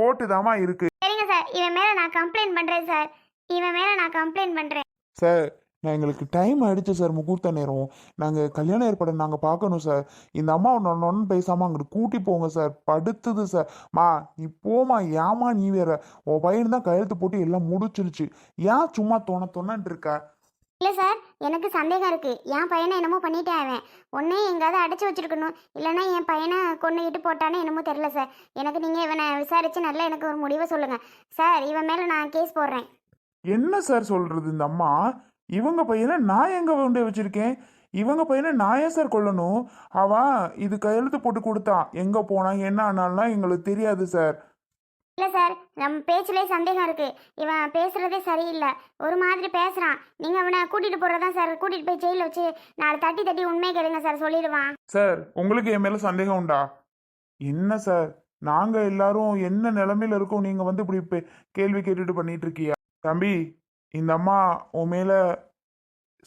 போட்டுதாம்மா இருக்கு. சரிங்க சார். இவன் மேல நான் கம்ப்ளைண்ட் பண்றேன் சார். இவன் மேல நான் கம்ப்ளைண்ட் பண்றேன். சார் நான் எங்களுக்கு டைம் ஆயிடுச்சு சார் முகூர்த்த நேரம். நாங்கள் கல்யாண ஏற்பாடு நாங்கள் பார்க்கணும் சார். இந்த அம்மா ஒன்று பேசாமல் அங்கிட்டு கூட்டி போங்க சார். படுத்துது சார். மா நீ போமா ஏமா நீ வேற? உன் பையன் தான் கையெழுத்து போட்டு எல்லாம் முடிச்சிருச்சு. ஏன் சும்மா தோண தோணன்ட்டு இருக்க? இல்லை சார் எனக்கு சந்தேகம் இருக்குது என் பையனை என்னமோ பண்ணிட்டே அவன். ஒன்றே எங்கேயாவது அடைச்சி வச்சிருக்கணும். இல்லைன்னா என் பையனை கொண்டுகிட்டு போட்டானே என்னமோ தெரில சார். எனக்கு நீங்கள் இவனை விசாரிச்சு நல்லா எனக்கு ஒரு முடிவை சொல்லுங்கள் சார் இவன் மேலே நான் கேஸ் போடுறேன். என்ன சார் சொல்கிறது இந்த அம்மா? இவங்க பையனை நான் எங்கே கொண்டு வச்சுருக்கேன்? இவங்க பையனை நான் ஏன் சார் கொல்லணும்? அவன் இது கையெழுத்து போட்டு கொடுத்தான் எங்கே போனான்? என்ன ஆனாலாம் எங்களுக்கு தெரியாது சார். இல்லை சார் நம்ம பேச்சிலே சந்தேகம் இருக்குது இவன் பேசுகிறதே சரியில்லை. ஒரு மாதிரி பேசுகிறான் நீங்கள் அவனை கூட்டிகிட்டு போகிறதான் சார்? கூட்டிகிட்டு போய் ஜெயிலில் வச்சு நாலு தட்டி தட்டி உண்மையை கேளுங்க சார் சொல்லிடுவான். சார் உங்களுக்கு என் மேல சந்தேகம் உண்டா? என்ன சார்? நாங்க எல்லாரும் என்ன நிலைமையில இருக்கோம்? நீங்க வந்து இப்படி பே- கேள்வி கேட்டுட்டு பண்ணிட்டு இருக்கியா? தம்பி இந்த அம்மா உன் மேல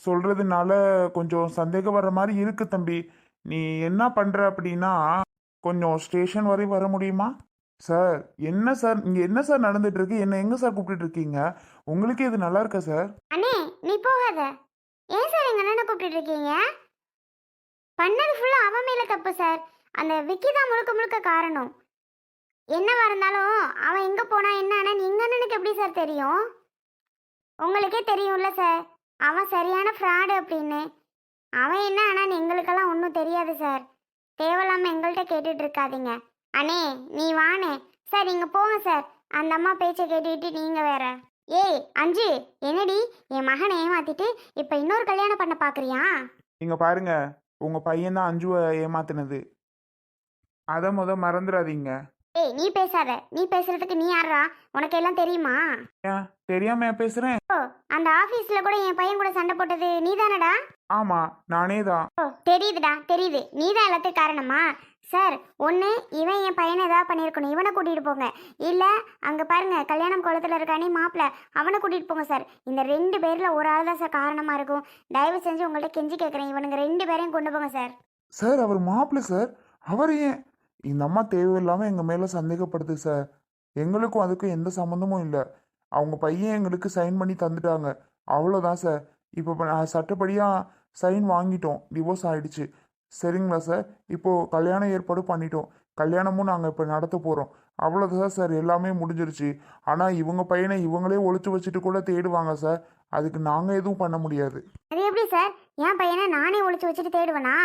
சொல்றதுனால கொஞ்சம் சந்தேகம் வர்ற மாதிரி இருக்கு தம்பி. நீ என்ன பண்ற அப்படின்னா கொஞ்சம் ஸ்டேஷன் வரை வர முடியுமா? சார் என்ன சார் இங்க என்ன சார் நடந்துட்டு இருக்கு என்ன எங்க சார் கூப்பிட்டு இருக்கீங்க உங்களுக்கு இது நல்லா இருக்கா சார்? அண்ணே நீ போகாத. ஏன் சார் எங்க அண்ணனை கூப்பிட்டு இருக்கீங்க பண்ணது ஃபுல்லா அவன் மேல தப்பு சார். அந்த விக்கி தான் முழுக்க முழுக்க காரணம். என்னவா இருந்தாலும் அவன் எங்க போனா என்ன ஆனா எங்க அண்ணனுக்கு எப்படி சார் தெரியும்? உங்களுக்கே தெரியும்ல சார். அவன் சரியான ஃப்ராடு அப்படின்னு. அவன் என்ன ஆனா எங்களுக்கெல்லாம் ஒன்றும் தெரியாது சார். தேவையில்லாமல் எங்கள்கிட்ட கேட்டுட்டு இருக்காதீங்க அண்ணே நீ வானே சார் நீங்க போங்க சார். அந்த அம்மா பேச்சை கேட்டுக்கிட்டு நீங்க வேற. ஏய் அஞ்சு என்னடி? என் மகனை ஏமாத்திட்டு இப்ப இன்னொரு கல்யாணம் பண்ண பாக்குறியா? நீங்க பாருங்க. உங்க பையன் தான் அஞ்சுவை ஏமாத்துனது. அதை முத மறந்துடாதீங்க ஏய் நீ பேசாத. நீ பேசுறதுக்கு நீ யாரா உனக்கு எல்லாம் தெரியுமா? ஏன்? தெரியாம பேசுறேன்? ஓ அந்த ஆபீஸ்ல கூட என் பையன் கூட சண்டை போட்டது நீதானடா? ஆமா நானே தான் ஓ தெரியுதுடா தெரியுது. நீதான் எல்லாத்துக்கும் காரணமா? சார் ஒன்று இவன் என் பையனை ஏதாவது பண்ணியிருக்கணும். இவனை கூட்டிகிட்டு போங்க. இல்லை அங்கே பாருங்க கல்யாணம் குளத்தில் இருக்கானே மாப்பிள்ள அவனை கூட்டிகிட்டு போங்க சார். இந்த ரெண்டு பேரில் ஒரு ஆள் தான் சார் காரணமாக இருக்கும். தயவு செஞ்சு உங்கள்கிட்ட கெஞ்சி கேட்குறேன் இவனுங்க ரெண்டு பேரையும் கொண்டு போங்க சார். சார் அவர் மாப்பிள்ளை சார். அவர் ஏன்? இந்த அம்மா தேவையில்லாமல் எங்கள் மேலே சந்தேகப்படுது சார். எங்களுக்கும் அதுக்கும் எந்த சம்மந்தமும் இல்லை. அவங்க பையன் எங்களுக்கு சைன் பண்ணி தந்துட்டாங்க. அவ்வளோதான் சார். இப்போ சட்டப்படியாக சைன் வாங்கிட்டோம். டிவோர்ஸ் ஆயிடுச்சு. சரிங்களா சார்? இப்போ கல்யாண ஏற்பாடு பண்ணிட்டோம். கல்யாணமும் நாங்கள் இப்போ நடத்த போகிறோம் அவ்வளோதான் சார் எல்லாமே முடிஞ்சிருச்சு. ஆனால் இவங்க பையனை இவங்களே ஒளிச்சு வச்சுட்டு கூட தேடுவாங்க சார். அதுக்கு நாங்கள் எதுவும் பண்ண முடியாது. அது எப்படி சார்? என் பையனை நானே ஒளிச்சு வச்சுட்டு தேடுவேனா?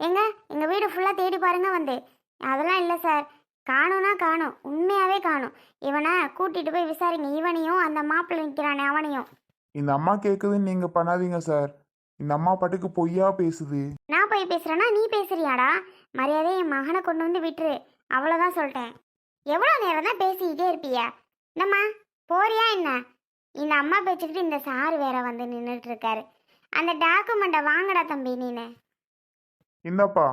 எங்க? எங்கள் வீடு ஃபுல்லாக தேடி பாருங்க வந்து. அதெல்லாம் இல்லை சார். காணும்னா காணும். உண்மையாகவே காணும். இவனை கூட்டிகிட்டு போய் விசாரிங்க. இவனையும் அந்த மாப்பிள்ளை நிற்கிறானே அவனையும். இந்த அம்மா கேட்குதுன்னு நீங்கள் பண்ணாதீங்க சார். இந்த அம்மா பாட்டுக்கு பொய்யா பேசுது. நான் போய் பேசுறேன்னா நீ பேசுறியாடா? மரியாதை என் மகனை கொண்டு வந்து விட்டுரு. அவ்வளோதான் சொல்லிட்டேன். எவ்வளோ நேரம் தான் பேசிக்கிட்டே இருப்பிய? என்னம்மா போறியா என்ன? இந்த அம்மா பேச்சுக்கிட்டு இந்த சார் வேற வந்து நின்றுட்டு இருக்காரு அந்த டாக்குமெண்ட்டை வாங்கடா தம்பி நீனு. இந்தப்பா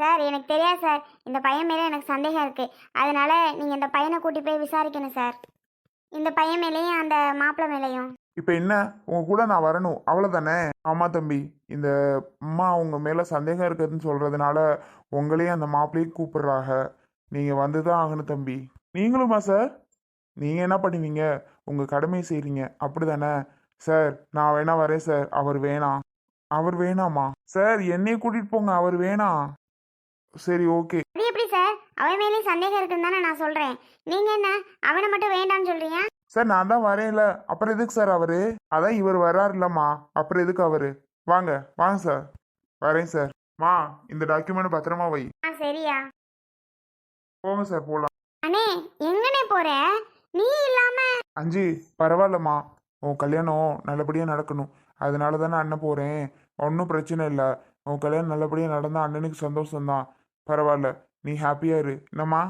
சார் எனக்கு தெரியாது சார். இந்த பையன் மேலே எனக்கு சந்தேகம் இருக்கு. அதனால நீங்கள் இந்த பையனை கூட்டி போய் விசாரிக்கணும் சார். இந்த பையன் மேலேயும் அந்த மாப்பிள்ளை மேலேயும். இப்போ என்ன? உங்க கூட நான் வரணும். அவ்வளோதானே ஆமாம் தம்பி. இந்த அம்மா உங்க மேலே சந்தேகம் இருக்குதுன்னு சொல்கிறதுனால உங்களையும் அந்த மாப்பிள்ளையும் கூப்பிடுறாங்க. நீங்கள் வந்து தான் ஆகணும் தம்பி. நீங்களுமா சார்? நீங்கள் என்ன பண்ணுவீங்க? உங்கள் கடமையை செய்கிறீங்க அப்படி தானே சார் நான் வேணா வரேன் சார். அவர் வேணாம். அவர் வேணாமா? சார் என்னையே கூட்டிகிட்டு போங்க. அவர் வேணாம் சரி ஓகே. அது எப்படி சார்? அவன் மேலே சந்தேகம் இருக்குன்னு தானே நான் சொல்கிறேன் நீங்கள் என்ன? அவனை மட்டும் வேண்டாம்னு சொல்கிறீங்க சார் நான் தான் வரேன்ல. அப்புறம் எதுக்கு சார் அவரு? அதான் இவர் வராருல்லம்மா அப்புறம் எதுக்கு அவரு? வாங்க வாங்க சார். வரேன் சார். மா இந்த டாக்குமெண்ட் பத்திரமா வை. ஆ சரியா. போங்க சார் போகலாம் அண்ணே எங்கனே போற? நீ இல்லாம அஞ்சு பரவாயில்லம்மா. உன் கல்யாணம் நல்லபடியாக நடக்கணும். அதனால தானே அண்ணன் போகிறேன் ஒன்றும் பிரச்சனை இல்லை. உன் கல்யாணம் நல்லபடியாக நடந்தால் அண்ணனுக்கு சந்தோஷம்தான். பரவாயில்ல. நீ ஹாப்பியாக இரு. என்னம்மா?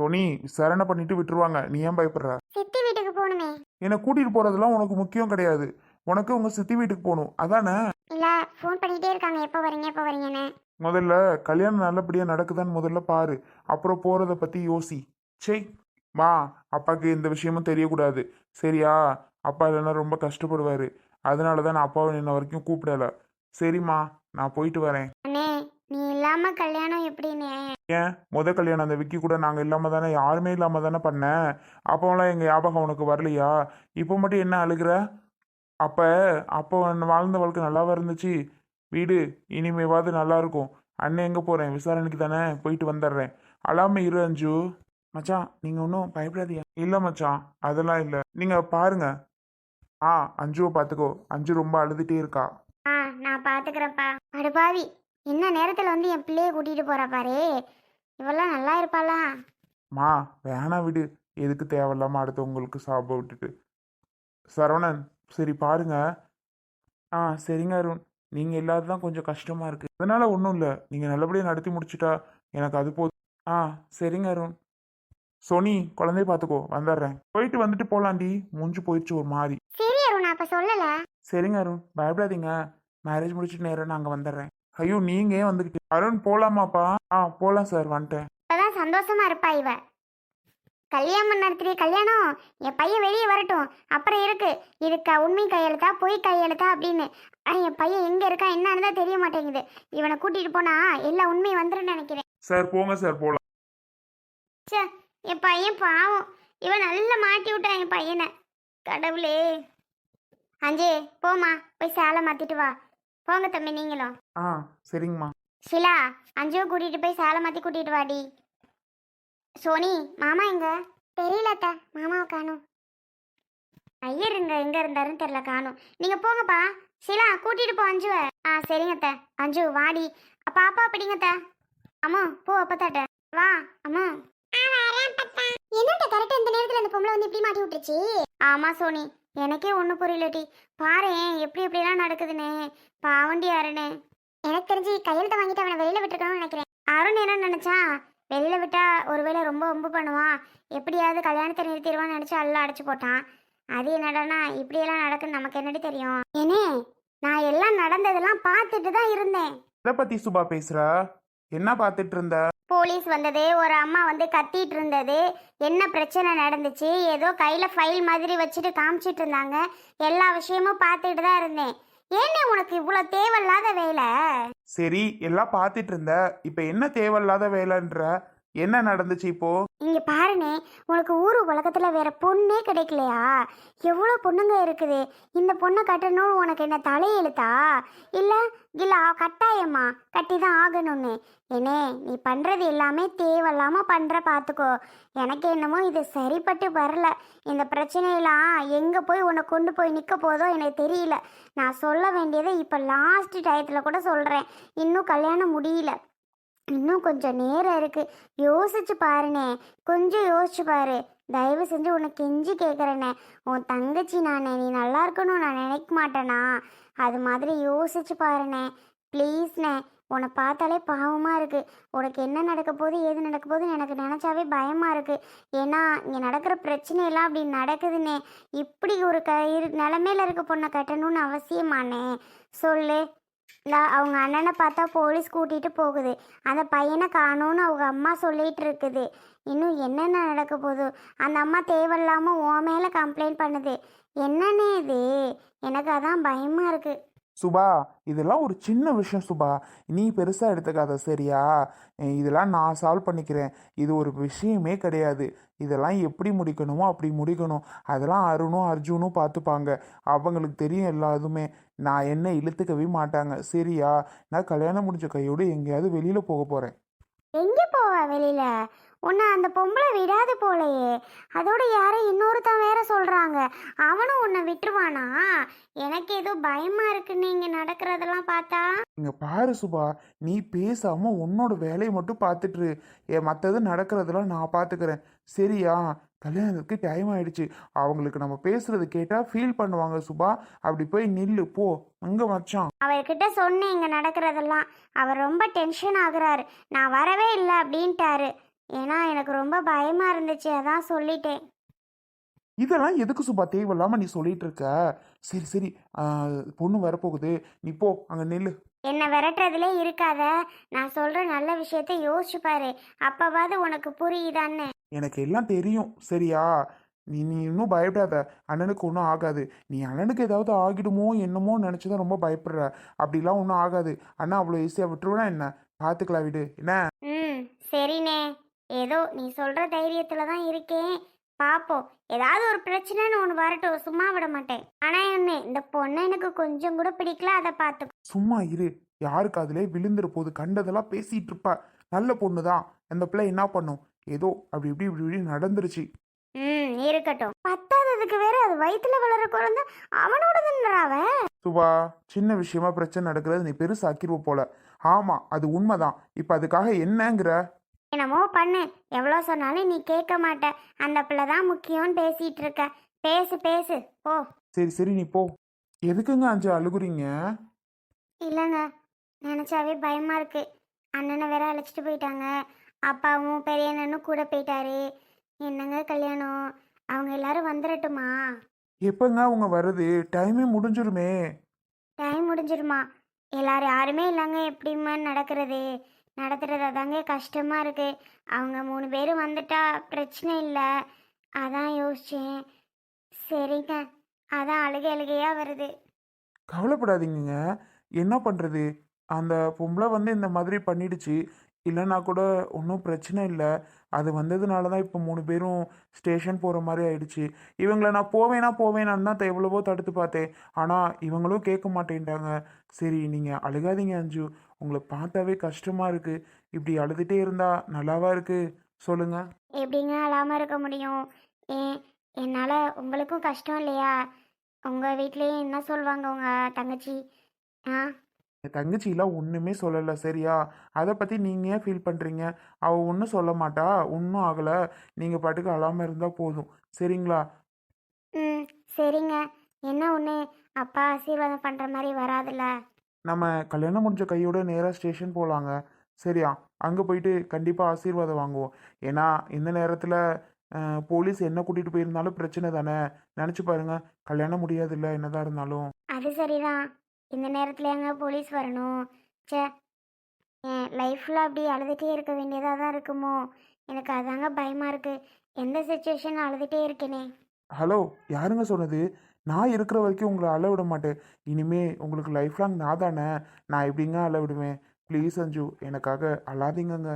சோனி சரணை பண்ணிட்டு விட்டுருவாங்க. நீ ஏன் பயப்படுற? சித்தி வீட்டுக்கு போகணுமே. என்னை கூட்டிகிட்டு போகிறதெல்லாம் உனக்கு முக்கியம் கிடையாது. உனக்கு உங்கள் சித்தி வீட்டுக்கு போகணும். அதானே? இல்ல ஃபோன் பண்ணிட்டே இருக்காங்க. எப்போ வரீங்க எப்போ வரீங்கன்னு. முதல்ல கல்யாணம் நல்லபடியாக நடக்குதான்னு முதல்ல பாரு. அப்புறம் போகிறத பற்றி யோசி. சே மா அப்பாவுக்கு எந்த விஷயமும் தெரியக்கூடாது. சரியா? அப்பா இல்லைன்னா ரொம்ப கஷ்டப்படுவார். அதனால தான் நான் அப்பாவை இன்ன வரைக்கும் கூப்பிடல. சரிம்மா நான் போயிட்டு வரேன். அண்ணே நீ இல்லாம கல்யாணம் எப்படின்னு? ஏன்? முத கல்யாணம் அந்த விக்கி கூட நாங்கள் இல்லாமல் தானே யாருமே இல்லாமல் தானே பண்ணேன் அப்போலாம் எங்கள் ஞாபகம் உனக்கு வரலையா? இப்போ மட்டும் என்ன அழுகிற? அப்போ அப்போ வாழ்ந்த வாழ்க்கை நல்லாவா இருந்துச்சு? வீடு இனிமேவாது நல்லா இருக்கும். அண்ணன் எங்கே போகிறேன் விசாரணைக்கு தானே போயிட்டு வந்துடுறேன். அழாம இரு அஞ்சு. மச்சான் நீங்கள் ஒன்றும் பயப்படாதீங்க. இல்லை மச்சான் அதெல்லாம் இல்லை. நீங்கள் பாருங்க. ஆ அஞ்சுவை பார்த்துக்கோ அஞ்சு ரொம்ப அழுதுகிட்டே இருக்கா. ஆ நான் பாத்துக்கிறேன்ப்பா. அடுப்பாவி என்ன நேரத்துல வந்து என் பிள்ளைய கூட்டிட்டு போறா பாரு? இவெல்லாம் நல்லா இருப்பாளா? மா வேணாம் விடு. எதுக்கு தேவையில்லாம அடுத்தவங்களுக்கு சாப விட்டுட்டு. சரவணன் சரி பாருங்க. ஆ சரிங்க அருண். நீங்க இல்லாதது தான் கொஞ்சம் கஷ்டமா இருக்கு. அதனால ஒன்றும் இல்லை. நீங்க நல்லபடியாக நடத்தி முடிச்சிட்டா எனக்கு அது போதும். ஆ சரிங்க அருண். சோனி குழந்தைய பார்த்துக்கோ. வந்துடுறேன். போயிட்டு வந்துட்டு போலாண்டி. மூஞ்சி போயிடுச்சு ஒரு மாதிரி. சரி அருண் அப்ப சொல்லல. சரிங்க அருண். பயப்படாதீங்க. மேரேஜ் முடிச்சிட்டு நேரம் நாங்கள் வந்துடுறேன். ஐயோ நீங்க ஏன் வந்துக்கிட்டு அருண் போலாமாப்பா? ஆ போலாம் சார் வந்துட்டேன். இப்பதான் சந்தோஷமா இருப்பா இவ. கல்யாணம் நடத்துறிய கல்யாணம்? என் பையன் வெளியே வரட்டும். அப்புறம் இருக்கு. இதுக்கா உண்மை கையெழுத்தா பொய் கையெழுத்தா அப்படின்னு. ஆனா, என் பையன் எங்க இருக்கா என்னன்னு தான் தெரிய மாட்டேங்குது. இவனை கூட்டிட்டு போனா எல்லா உண்மையும் வந்துருன்னு நினைக்கிறேன். சார் போங்க சார் போலாம். ச்சே என் பையன் பாவம். இவன் நல்லா மாட்டி விட்டான் என் பையனை. கடவுளே. அஞ்சே போம்மா. போய் சேலை மாத்திட்டு வா. போங்க தம்பி நீங்களும். ஆ சரிங்கம்மா. ஷிலா அஞ்சுவை கூட்டிட்டு போய் சேலை மாத்தி கூட்டிட்டு வாடி. சோனி மாமா எங்க? தெரியல அத்தை மாமாவை காணும். ஐயர் இங்க எங்க இருந்தாருன்னு தெரியல காணும். நீங்க போங்கப்பா. ஷிலா கூட்டிட்டு போ அஞ்சுவை. ஆ சரிங்க அத்தை. அஞ்சு வாடி. பாப்பா பிடிங்க அத்தை. அம்மா போ அப்பத்தாட்ட. வா அம்மா. என்னட்ட கரெக்டா இந்த நேரத்துல அந்த பொம்பளை வந்து இப்படி மாட்டி விட்டுருச்சு? ஆமா சோனி. எனக்கே ஒன்றும் புரியலடி. பாரு எப்படி எப்படிலாம் நடக்குதுன்னு. பாவண்டி அருணே. எனக்கு தெரிஞ்சு கையெழுத்த வாங்கிட்டு அவனை வெளியில விட்டுருக்கணும்னு நினைக்கிறேன். அருண் என்ன நினைச்சான் வெளியில் விட்டா ஒருவேளை ரொம்ப ரொம்ப பண்ணுவான். எப்படியாவது கல்யாணத்தை நிறுத்திடுவான்னு நினச்சி எல்லாம் அடைச்சி போட்டான். அது என்னடானா இப்படியெல்லாம் நடக்குன்னு நமக்கு என்னடி தெரியும்? ஏனே நான் எல்லாம் நடந்ததெல்லாம் பார்த்துட்டு தான் இருந்தேன். எதை பற்றி சுபா பேசுகிறா என்ன பார்த்துட்டு இருந்த போலீஸ் வந்தது ஒரு அம்மா வந்து கத்திட்டு இருந்தது என்ன பிரச்சனை நடந்துச்சு? ஏதோ கையில ஃபைல் மாதிரி வச்சுட்டு காமிச்சிட்டு இருந்தாங்க எல்லா விஷயமும் பார்த்துட்டு தான் இருந்தேன். ஏன்னே உனக்கு இவ்வளோ தேவையில்லாத வேலை? சரி எல்லாம் பார்த்துட்டு இருந்த இப்ப என்ன தேவையில்லாத வேலைன்ற? என்ன நடந்துச்சு இப்போ? இங்க பாருனே உனக்கு ஊர் உலகத்துல வேற பொண்ணே கிடைக்கலையா? எவ்வளோ பொண்ணுங்க இருக்குது? இந்த பொண்ணை கட்டணும்னு உனக்கு என்ன தலையெழுத்தா இல்ல இல்ல கட்டாயம்மா கட்டாயமா? கட்டி தான் ஆகணும்னு. ஏனே நீ பண்றது எல்லாமே தேவையில்லாம பண்ற பாத்துக்கோ. எனக்கு என்னமோ இது சரிப்பட்டு வரல. இந்த பிரச்சனையெல்லாம் எங்க போய் உன்னை கொண்டு போய் நிக்க போதோ எனக்கு தெரியல. நான் சொல்ல வேண்டியதை இப்ப லாஸ்ட் டயத்துல கூட சொல்றேன். இன்னும் கல்யாணம் முடியல. இன்னும் கொஞ்சம் நேரம் இருக்கு. யோசிச்சு பாருனே. கொஞ்சம் யோசிச்சு பாரு. தயவு செஞ்சு உனக்கு கெஞ்சி கேட்குறேனே உன் தங்கச்சி நானே நீ நல்லா இருக்கணும் நான் நினைக்க மாட்டேனா? அது மாதிரி யோசிச்சு பாருனே. ப்ளீஸ்ண்ணே உன்னை பார்த்தாலே பாவமாக இருக்குது உனக்கு என்ன நடக்க போகுது ஏது நடக்க போகுதுன்னு எனக்கு நினச்சாவே பயமாக இருக்குது ஏன்னா இங்கே நடக்கிற பிரச்சனையெல்லாம் அப்படி நடக்குதுண்ணே இப்படி ஒரு க இரு நிலமையில இருக்க பொண்ணை கட்டணும்னு அவசியமாண்ணே சொல்லு. நான் அவங்க அண்ணனை பார்த்தா போலீஸ் கூட்டிகிட்டு போகுது. அந்த பையனை காணோன்னு அவங்க அம்மா சொல்லிட்டு இருக்குது. இன்னும் என்னென்ன நடக்க போகுது? அந்த அம்மா தேவையில்லாம உன் மேலே கம்ப்ளைண்ட் பண்ணுது. என்னன்னே இது? எனக்கு அதான் பயமா இருக்கு. சுபா இதெல்லாம் ஒரு சின்ன விஷயம் சுபா. நீ பெருசாக எடுத்துக்காத சரியா? இதெல்லாம் நான் சால்வ் பண்ணிக்கிறேன். இது ஒரு விஷயமே கிடையாது. இதெல்லாம் எப்படி முடிக்கணுமோ அப்படி முடிக்கணும். அதெல்லாம் அருணும் அர்ஜுனும் பார்த்துப்பாங்க. அவங்களுக்கு தெரியும் எல்லாதுமே நான் என்ன இழுத்துக்கவே மாட்டாங்க. சரியா? நான் கல்யாணம் முடிஞ்ச கையோடு எங்கேயாவது வெளியில் போக போகிறேன் எங்கே போவா வெளியில? உன்னை அந்த பொம்பளை விடாது போலையே. அதோட யாரோ இன்னொருத்தன் வேற சொல்றாங்க. அவனும் உன்னை விட்டுருவானா? எனக்கு ஏதோ பயமா இருக்கு நீங்க நடக்கிறதெல்லாம் பார்த்தா. இங்க பாரு சுபா நீ பேசாம உன்னோட வேலையை மட்டும் பார்த்துட்டு. ஏ மற்றது நடக்கிறதெல்லாம் நான் பார்த்துக்கிறேன். சரியா? கல்யாணத்துக்கு டைம் ஆயிடுச்சு. அவங்களுக்கு நம்ம பேசுறது கேட்டா ஃபீல் பண்ணுவாங்க சுபா. அப்படி போய் நில்லு போ. அங்க மச்சான். அவர்கிட்ட சொன்னேன் இங்க நடக்கிறதெல்லாம். அவர் ரொம்ப டென்ஷன் ஆகுறாரு. நான் வரவே இல்லை அப்படின்ட்டாரு. ஏன்னா எனக்கு ரொம்ப பயமா இருந்துச்சு. அதான் சொல்லிட்டேன். இதெல்லாம் எதுக்கு சுபா? தேவையில்லாம நீ சொல்லிட்டு இருக்க. சரி சரி. பொண்ணு வரப்போகுது. நீ போ. அங்க நில்லு. என்னை விரட்டுறதுலே இருக்காத. நான் சொல்ற நல்ல விஷயத்த யோசிச்சு பாரு. அப்பவாது உனக்கு புரியுதான்னு. எனக்கு எல்லாம் தெரியும். சரியா? நீ நீ இன்னும் பயப்படாத. அண்ணனுக்கு ஒன்றும் ஆகாது. நீ அண்ணனுக்கு ஏதாவது ஆகிடுமோ என்னமோ நினச்சி தான் ரொம்ப பயப்படுற. அப்படிலாம் ஒன்றும் ஆகாது. அண்ணா அவ்வளோ ஈஸியாக விட்டுருவேனா என்ன? பார்த்துக்கலாம் விடு. என்ன? ம் சரிண்ணே. ஏதோ நீ சொல்கிற தைரியத்தில் தான் இருக்கேன். பார்ப்போம் ஏதாவது ஒரு பிரச்சனைன்னு ஒன்று வரட்டும். சும்மா விட மாட்டேன். ஆனால் என்ன இந்த பொண்ணை எனக்கு கொஞ்சம் கூட பிடிக்கல. அதை பார்த்து சும்மா இரு. யாருக்கு அதிலே விழுந்துற போது கண்டதெல்லாம் பேசிட்டு இருப்ப. நல்ல பொண்ணு தான் அந்த பிள்ளை என்ன பண்ணும்? ஏதோ அப்படி இப்படி இப்படி இப்படி நடந்துருச்சு. ம் இருக்கட்டும். பத்தாததுக்கு வேற அது வயிற்றுல வளர குழந்தை அவனோடதுன்றாவ சுபா சின்ன விஷயமா பிரச்சனை நடக்கிறது நீ பெருசாக்கிருவ போல. ஆமா அது உண்மைதான். இப்ப அதுக்காக என்னங்கிற? என்னமோ பண்ணு. எவ்வளோ சொன்னாலும் நீ கேட்க மாட்ட. அந்த பிள்ளை தான் முக்கியம்னு பேசிட்டு இருக்க. பேசு பேசு. ஓ சரி சரி நீ போ. எதுக்குங்க அஞ்சு அழுகுறீங்க? இல்லைங்க. நினச்சாவே பயமா இருக்கு. அண்ணனை வேற அழைச்சிட்டு போயிட்டாங்க. அப்பாவும் பெரிய அண்ணனும் கூட போயிட்டாரு. என்னங்க கல்யாணம்? அவங்க எல்லாரும் வந்துடட்டுமா எப்பங்க அவங்க வருது டைமே முடிஞ்சிருமே. டைம் முடிஞ்சிருமா? எல்லாரும் யாருமே இல்லைங்க. எப்படிம்மா நடக்கிறது? நடத்துறது தாங்க கஷ்டமாக இருக்கு. அவங்க மூணு பேரும் வந்துட்டா பிரச்சனை இல்லை. அதான் யோசிச்சேன். சரிங்க. அதான் அழுகை அழுகையா வருது. கவலைப்படாதீங்கங்க. என்ன பண்றது? அந்த பொம்பளை வந்து இந்த மாதிரி பண்ணிடுச்சு. இல்லைன்னா கூட ஒன்றும் பிரச்சனை இல்லை. அது வந்ததுனால தான் இப்போ மூணு பேரும் ஸ்டேஷன் போகிற மாதிரி ஆயிடுச்சு. இவங்களை நான் போவேனா போவேனான்னு தான் எவ்வளவோ தடுத்து பார்த்தேன். ஆனால் இவங்களும் கேட்க மாட்டேன்ட்டாங்க. சரி நீங்கள் அழுகாதீங்க அஞ்சு. உங்களை பார்த்தாவே கஷ்டமாக இருக்குது இப்படி அழுதுகிட்டே இருந்தால் நல்லாவா இருக்குது சொல்லுங்கள் எப்படிங்க அழாம இருக்க முடியும்? ஏன் என்னால் உங்களுக்கும் கஷ்டம் இல்லையா? உங்கள் வீட்லேயும் என்ன சொல்லுவாங்க உங்கள் தங்கச்சி? ஆ? என் தங்கச்சிலாம் ஒன்றுமே சொல்லலை சரியா? அதை பற்றி நீங்கள் ஏன் ஃபீல் பண்ணுறீங்க அவள் ஒன்றும் சொல்ல மாட்டா. ஒன்றும் ஆகலை. நீங்கள் பாட்டுக்கு அழாமல் இருந்தால் போதும். சரிங்களா? ம் சரிங்க. என்ன ஒன்று அப்பா ஆசீர்வாதம் பண்ணுற மாதிரி வராதுல்ல? நம்ம கல்யாணம் முடிஞ்ச கையோட நேராக ஸ்டேஷன் போகலாங்க சரியா? அங்கே போயிட்டு கண்டிப்பாக ஆசீர்வாதம் வாங்குவோம். ஏன்னா இந்த நேரத்தில் போலீஸ் என்ன கூட்டிகிட்டு போயிருந்தாலும் பிரச்சனை தானே? நினச்சி பாருங்க. கல்யாணம் முடியாதுல்ல என்னதான் இருந்தாலும். அது சரிதான். இந்த நேரத்தில் எங்க போலீஸ் வரணும்? ச்சே! என் லைஃப்பில் அப்படி அழுதுகிட்டே இருக்க வேண்டியதாக தான் இருக்குமோ? எனக்கு அதாங்க பயமாக இருக்குது எந்த சுச்சுவேஷன் அழுதுகிட்டே இருக்கேனே? ஹலோ யாருங்க சொன்னது? நான் இருக்கிற வரைக்கும் உங்களை அழ விட மாட்டேன். இனிமே உங்களுக்கு லைஃப் லாங் நான் தானே. நான் எப்படிங்க அழ விடுவேன்? ப்ளீஸ் அஞ்சு எனக்காக அழாதீங்கங்க.